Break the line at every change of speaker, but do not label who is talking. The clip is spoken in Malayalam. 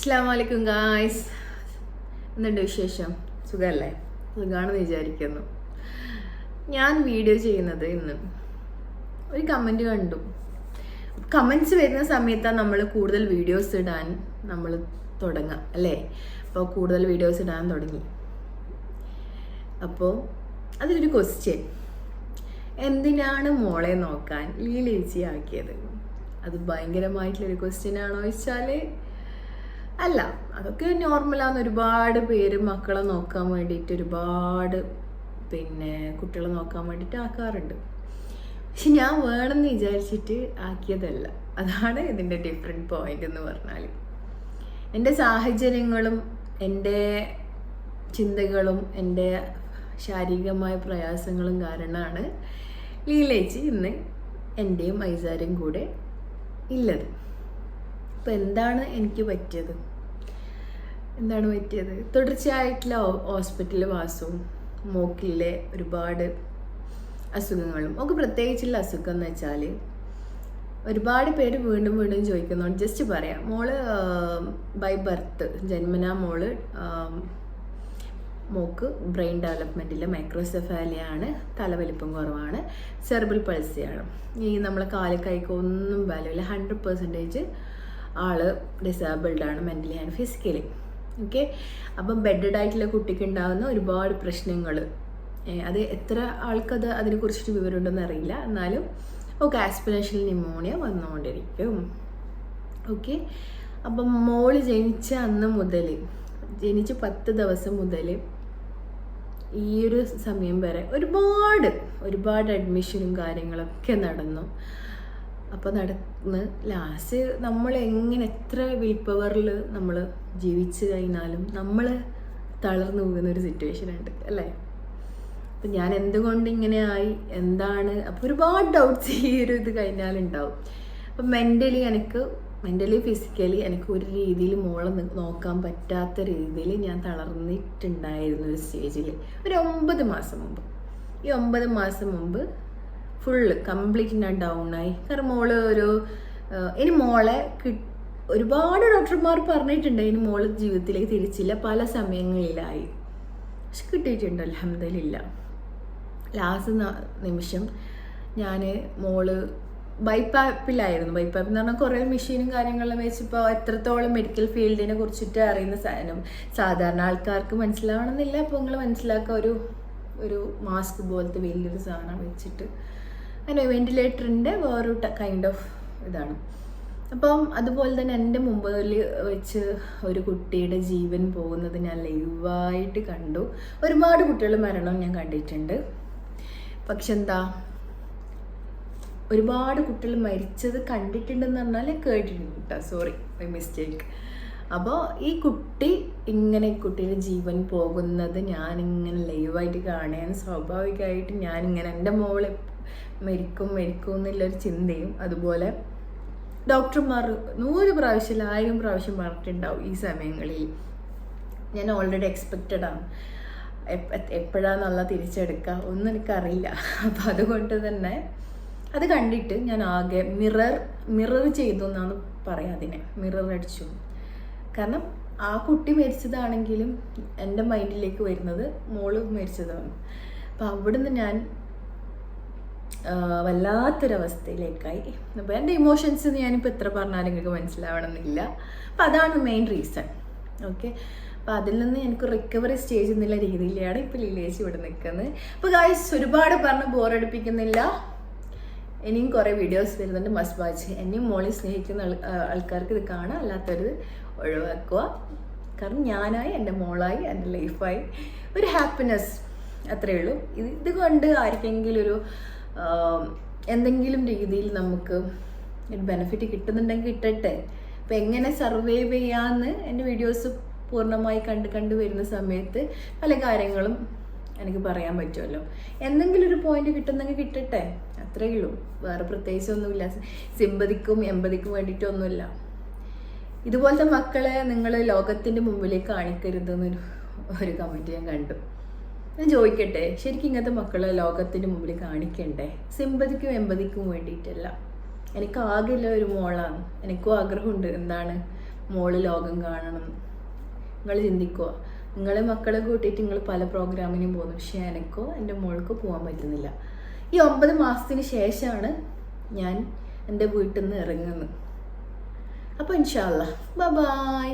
അസ്സാം വലൈക്കും ഗായ്സ്. എന്തുണ്ട് വിശേഷം? സുഖമല്ലേ സുഖമാണെന്ന് വിചാരിക്കുന്നു. ഞാൻ വീഡിയോ ചെയ്യുന്നത് ഇന്ന് ഒരു കമന്റ് കണ്ടു. കമന്റ്സ് വരുന്ന സമയത്താണ് നമ്മൾ കൂടുതൽ വീഡിയോസ് ഇടാൻ നമ്മൾ തുടങ്ങാം അല്ലേ? അപ്പോൾ കൂടുതൽ വീഡിയോസ് ഇടാൻ തുടങ്ങി. അപ്പോൾ അതിലൊരു ക്വസ്റ്റ്യൻ എന്തിനാണ് മോളെ നോക്കാൻ ലീലേച്ചി ആക്കിയത്? അത് ഭയങ്കരമായിട്ടുള്ളൊരു ക്വസ്റ്റ്യൻ ആണോ ചോദിച്ചാൽ അല്ല അതൊക്കെ നോർമലാണ് ഒരുപാട് പേര് മക്കളെ നോക്കാൻ വേണ്ടിയിട്ട് ഒരുപാട് പിന്നെ കുട്ടികളെ നോക്കാൻ വേണ്ടിയിട്ട് ആക്കാറുണ്ട്. പക്ഷെ ഞാൻ വേണമെന്ന് വിചാരിച്ചിട്ട് ആക്കിയതല്ല. അതാണ് ഇതിന്റെ ഡിഫറെന്റ് പോയിന്റ് എന്ന് പറഞ്ഞാൽ എന്റെ സാഹചര്യങ്ങളും എന്റെ ചിന്തകളും എന്റെ ശാരീരികമായ പ്രയാസങ്ങളും കാരണമാണ് ലീലേച്ചി ഇന്ന് എന്റെയും ഐസാരും കൂടെ ഉള്ളത് അപ്പോൾ എന്താണ് എനിക്ക് പറ്റിയത്? എന്താണ് പറ്റിയത്? തുടർച്ചയായിട്ടുള്ള ഹോസ്പിറ്റലിൽ വാസവും മൂക്കിലെ ഒരുപാട് അസുഖങ്ങളും ഒക്കെ പ്രത്യേകിച്ചുള്ള അസുഖം എന്ന് വെച്ചാൽ ഒരുപാട് പേര് വീണ്ടും വീണ്ടും ചോദിക്കുന്നുണ്ട് ജസ്റ്റ് പറയാം. മോൾ ബൈ ബർത്ത് ജന്മനാ മോൾ മോക്ക് ബ്രെയിൻ ഡെവലപ്മെന്റിൽ മൈക്രോസെഫാലിയാണ് തലവലിപ്പം കുറവാണ് സെർബൽ പൾസിയാണ് ഈ നമ്മളെ കാൽ കൈക്ക് ഒന്നും ഹൺഡ്രഡ് പെർസെന്റേജ് ആൾ ഡിസേബിൾഡ് ആണ് മെന്റലി ആൻഡ് ഫിസിക്കലി ഓക്കെ അപ്പം ബെഡഡ് ആയിട്ടുള്ള കുട്ടിക്ക് ഉണ്ടാകുന്ന ഒരുപാട് പ്രശ്നങ്ങൾ അത് എത്ര ആൾക്കത് അതിനെക്കുറിച്ചിട്ട് വിവരമുണ്ടെന്ന് അറിയില്ല. എന്നാലും ഓക്കെ ആസ്പിറേഷണൽ ന്യൂമോണിയ വന്നുകൊണ്ടിരിക്കും. ഓക്കെ അപ്പം മോൾ ജനിച്ച അന്ന് മുതൽ ജനിച്ച് പത്ത് ദിവസം മുതൽ ഈ ഒരു സമയം വരെ ഒരുപാട് ഒരുപാട് അഡ്മിഷനും കാര്യങ്ങളൊക്കെ നടന്നു. അപ്പോൾ നടന്ന് ലാസ്റ്റ് നമ്മൾ എങ്ങനെ എത്ര വിൽ പവറിൽ നമ്മൾ ജീവിച്ചു കഴിഞ്ഞാലും നമ്മൾ തളർന്നു പോകുന്ന ഒരു സിറ്റുവേഷൻ ഉണ്ട് അല്ലേ? അപ്പം ഞാൻ എന്തുകൊണ്ട് ഇങ്ങനെ ആയി എന്താണ്? അപ്പോൾ ഒരുപാട് ഡൗട്ട്സ് ഈ ഒരു ഇത് കഴിഞ്ഞാലുണ്ടാവും അപ്പം മെന്റലി എനിക്ക് മെന്റലി ഫിസിക്കലി എനിക്ക് ഒരു രീതിയിൽ മോളെ നോക്കാൻ പറ്റാത്ത രീതിയിൽ ഞാൻ തളർന്നിട്ടുണ്ടായിരുന്നു ഒരു സ്റ്റേജിൽ ഒരു ഒമ്പത് മാസം മുമ്പ്. ഈ ഒമ്പത് മാസം മുമ്പ് ഫുള്ള് കംപ്ലീറ്റ് ഞാൻ ഡൗൺ ആയി. കാരണം മോൾ ഒരു ഇനി മോളെ ഒരുപാട് ഡോക്ടർമാർ പറഞ്ഞിട്ടുണ്ട് ഇനി മോൾ ജീവിതത്തിലേക്ക് തിരിച്ചില്ല. പല സമയങ്ങളിലായി. പക്ഷെ കിട്ടിയിട്ടുണ്ട് അലഹമില്ല ലാസ്റ്റ് നിമിഷം ഞാൻ മോൾ ബൈപ്പാപ്പിലായിരുന്നു. ബൈപ്പാപ്പ് എന്ന് പറഞ്ഞാൽ കുറേ മെഷീനും കാര്യങ്ങളും വെച്ചിപ്പോൾ എത്രത്തോളം മെഡിക്കൽ ഫീൽഡിനെ കുറിച്ചിട്ട് അറിയുന്ന സാധനം. സാധാരണ ആൾക്കാർക്ക് മനസ്സിലാവണമെന്നില്ല. അപ്പോൾ നിങ്ങൾ മനസ്സിലാക്കുക ഒരു ഒരു മാസ്ക് പോലത്തെ വലിയൊരു സാധനം വെച്ചിട്ട്. അങ്ങനെ വെന്റിലേറ്ററിന്റെ വേറൊരു കൈൻഡ് ഓഫ് ഇതാണ്. അപ്പം അതുപോലെ തന്നെ എന്റെ മുമ്പിൽ വെച്ച് ഒരു കുട്ടിയുടെ ജീവൻ പോകുന്നത് ഞാൻ ലൈവായിട്ട് കണ്ടു. ഒരുപാട് കുട്ടികൾ മരണം ഞാൻ കണ്ടിട്ടുണ്ട്. പക്ഷെ എന്താ? ഒരുപാട് കുട്ടികൾ മരിച്ചത് കണ്ടിട്ടുണ്ടെന്ന് പറഞ്ഞാൽ കേട്ടിട്ടുണ്ട് കേട്ടോ സോറി ഐ മിസ്റ്റേക്ക് അപ്പോൾ ഈ കുട്ടി ഇങ്ങനെ കുട്ടിയുടെ ജീവൻ പോകുന്നത് ഞാനിങ്ങനെ ലൈവായിട്ട് കാണുകയാണ്. സ്വാഭാവികമായിട്ട് ഞാനിങ്ങനെ എന്റെ മോൾ മരിക്കും മരിക്കും എന്നുള്ളൊരു ചിന്തയും അതുപോലെ ഡോക്ടർമാർ നൂറ് പ്രാവശ്യം ആയിരം പ്രാവശ്യം പറഞ്ഞിട്ടുണ്ടാവും ഈ സമയങ്ങളിൽ. ഞാൻ ഓൾറെഡി എക്സ്പെക്റ്റഡ് ആണ്. എപ്പോഴാന്നുള്ള തിരിച്ചെടുക്കുക ഒന്നും എനിക്കറിയില്ല. അപ്പം അതുകൊണ്ട് തന്നെ അത് കണ്ടിട്ട് ഞാൻ ആകെ മിറർ മിറർ ചെയ്തു എന്നാണ് പറയാം അതിനെ. മിറർ അടിച്ചു. കാരണം ആ കുട്ടി മരിച്ചതാണെങ്കിലും എന്റെ മൈൻഡിലേക്ക് വരുന്നത് മോൾ മരിച്ചതാണ്. അപ്പം അവിടുന്ന് ഞാൻ വല്ലാത്തൊരവസ്ഥയിലേക്കായി. അപ്പോൾ എന്റെ ഇമോഷൻസ് ഞാനിപ്പോൾ എത്ര പറഞ്ഞാലും നിങ്ങൾക്ക് മനസ്സിലാവണമെന്നില്ല. അപ്പം അതാണ് മെയിൻ റീസൺ ഓക്കെ അപ്പോൾ അതിൽ നിന്ന് എനിക്ക് റിക്കവറി സ്റ്റേജ് എന്നുള്ള രീതിയിലാണ് ഇപ്പോൾ ലീലേശ് ഇവിടെ നിൽക്കുന്നത്. അപ്പോൾ ഗായ്സ് ഒരുപാട് പറഞ്ഞ് ബോറടിപ്പിക്കുന്നില്ല ഇനിയും കുറേ വീഡിയോസ് വരുന്നുണ്ട് മസ്റ്റ് വാച്ച് എന്നെയും മോളി സ്നേഹിക്കുന്ന ആൾക്കാർക്ക് ഇത് കാണാം. അല്ലാത്തവർ ഒഴിവാക്കുക. കാരണം ഞാനായി എന്റെ മോളായി എന്റെ ലൈഫായി. ഒരു ഹാപ്പിനെസ് അത്രയേ ഉള്ളൂ. ഇത് ഇത് കൊണ്ട് ആർക്കെങ്കിലും ഒരു എന്തെങ്കിലും രീതിയിൽ നമുക്ക് ഒരു ബെനിഫിറ്റ് കിട്ടുന്നുണ്ടെങ്കിൽ കിട്ടട്ടെ. അപ്പം എങ്ങനെ സർവൈവ് ചെയ്യാമെന്ന് എന്റെ വീഡിയോസ് പൂർണമായി കണ്ട് കണ്ട് വരുന്ന സമയത്ത് പല കാര്യങ്ങളും എനിക്ക് പറയാൻ പറ്റുമല്ലോ. എന്തെങ്കിലും ഒരു പോയിന്റ് കിട്ടുന്നെങ്കിൽ കിട്ടട്ടെ. അത്രയേ ഉള്ളൂ. വേറെ പ്രത്യേകിച്ച് ഒന്നുമില്ല. സിമ്പതിക്കും എമ്പതിക്കും വേണ്ടിയിട്ടൊന്നുമില്ല. ഇതുപോലത്തെ മക്കളെ നിങ്ങൾ ലോകത്തിന്റെ മുമ്പിലേക്ക് കാണിക്കരുതെന്നൊരു ഒരു കമന്റ് ഞാൻ കണ്ടു. ഞാൻ ചോദിക്കട്ടെ ശരിക്കും ഇങ്ങനത്തെ മക്കളെ ലോകത്തിന്റെ മുമ്പിൽ കാണിക്കണ്ടേ? സിമ്പതിക്കും എമ്പതിക്കും വേണ്ടിയിട്ടല്ല. എനിക്ക് ആകില്ല ഒരു മോളാണ്. എനിക്കും ആഗ്രഹമുണ്ട് എന്താണ് മോൾ ലോകം കാണണം. നിങ്ങൾ ചിന്തിക്കുക നിങ്ങളെ മക്കളെ കൂട്ടിയിട്ട് നിങ്ങൾ പല പ്രോഗ്രാമിനും പോകുന്നു. പക്ഷേ എനിക്കോ എന്റെ മോൾക്കോ പോകാൻ പറ്റുന്നില്ല. ഈ ഒമ്പത് മാസത്തിന് ശേഷമാണ് ഞാൻ എന്റെ വീട്ടിൽ നിന്ന് ഇറങ്ങുന്നത്. അപ്പോൾ ഇൻഷാല്ല ബൈ.